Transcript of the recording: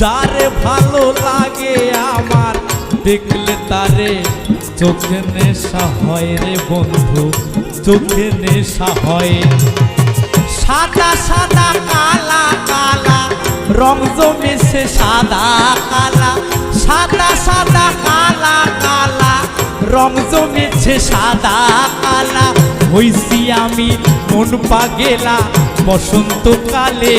যারে ভালো লাগে আমার, দেখলে তারে চোখে নেশা হয় রে বন্ধু, চোখে নেশা হয়। সাদা সাদা কালা কালা, রং জমেছে সাদা, কালা। সাদা সাদা কালা কালা, রং জমেছে সাদা, কালা। হইছি আমি মন পাগেলা, বসন্তকালে।